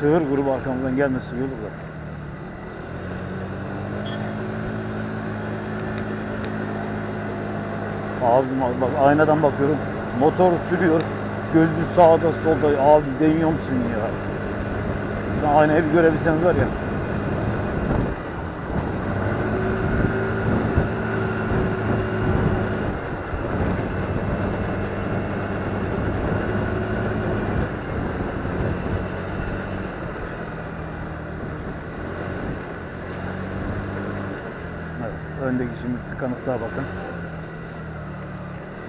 Sığır grubu arkamızdan gelmesi iyi olur da. Abi bak aynadan bakıyorum. Motor sürüyor. Gözü sağda solda. Abi deniyor musun ya? Aynayı bir görebilseniz var ya. Evet. Öndeki şimdi tıkanıklığa bakın.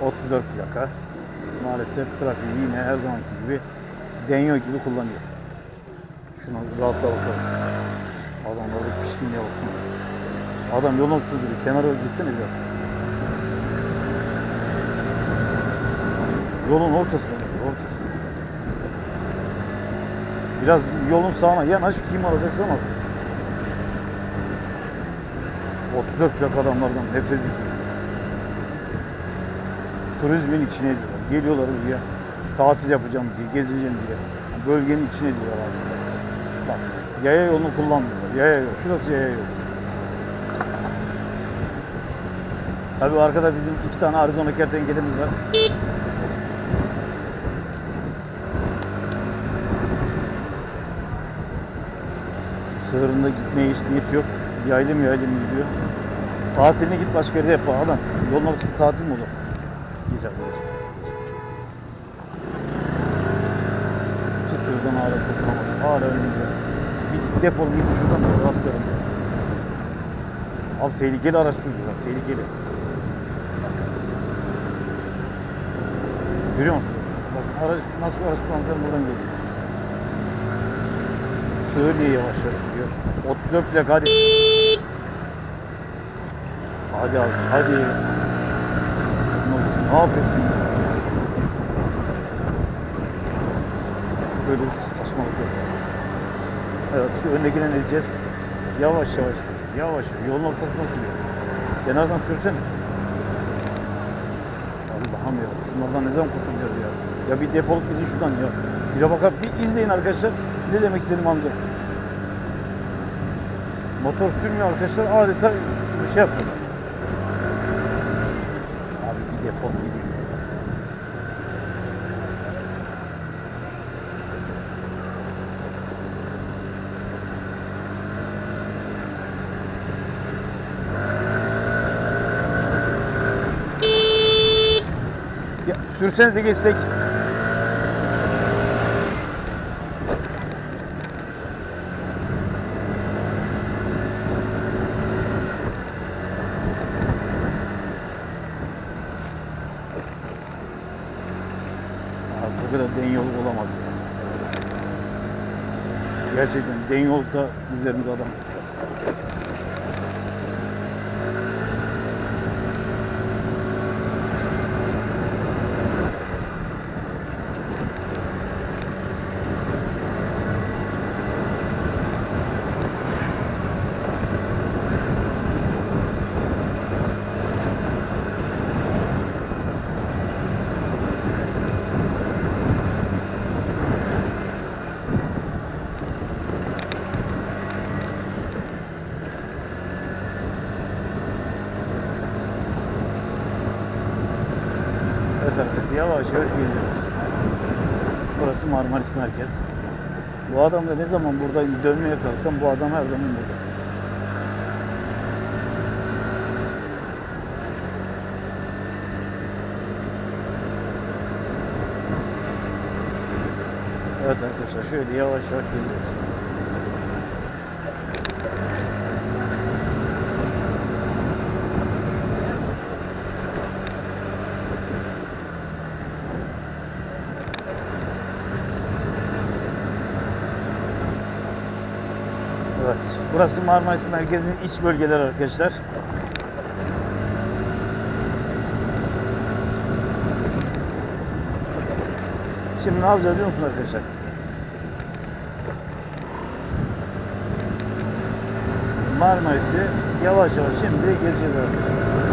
34 plaka. Maalesef trafiği yine her zamanki gibi deniyor gibi kullanıyor. Şuna rahatla bakalım. Adamların pişkinliğe baksana. Adam yolun sürdürüyor. Kenara gitsene biraz. Yolun ortasında, ortasında. Biraz yolun sağına yanaş kim alacaksa ama 34 plak adamlardan nefret ediyorum. Turizmin içine ediyorlar. Geliyorlar buraya tatil yapacağım diye, gezeceğim diye. Bölgenin içine ediyorlar artık. Bak, yaya yolunu kullanmıyorlar. Yaya yol. Şurası yaya yolu. Tabii arkada bizim iki tane Arizona kertenkelemiz var. Sığırında gitmeye hiç niyet yok. Yaylım yaylım gidiyor. Tatiline git başka yerde yap adam. Yolun ortasında tatil mi olur? Güzel güzel. İki sığırdan hala kurtulamadım. Hala önümüzde. Bir defol git şuradan da atlarım. Abi tehlikeli araç sürüyorlar. Tehlikeli. Görüyor musun? Bak araç nasıl araç kullanacağım buradan geliyor. Niye yavaş yavaş gidiyor? 34 plak hadi. Abi hadi. Ne yapıyorsun ya? Böyle bir saçmalık yok. Evet şu öndekine ne diyeceğiz? Yavaş yavaş. Yavaş. Yolun ortasına sürüyor. Kenardan sürsene. Allah'ım ya. Şunlardan ne zaman kurtulacağız ya? Ya bir defolup gidin şuradan ya. Şuraya bakar bir izleyin arkadaşlar. Ne demek istediğimi anlayacaksınız. Motor sürmüyor arkadaşlar. Adeta bir şey yapıyorlar. Defol. Ya sürsenize geçsek. Abi bu kadar den yol olamaz ya. Gerçekten den yolda üzerimize adam. Arkadaşlar yavaş yavaş geziyoruz. Burası Marmaris Merkez. Bu adam da ne zaman buradan dönmeye kalksam bu adam her zaman burada. Evet arkadaşlar şöyle yavaş yavaş geziyoruz. Evet. Burası Marmaris Merkezi'nin iç bölgeleri arkadaşlar. Şimdi ne yapacağız biliyor musunuz arkadaşlar? Marmaris'i yavaş yavaş şimdi gezeceğiz arkadaşlar.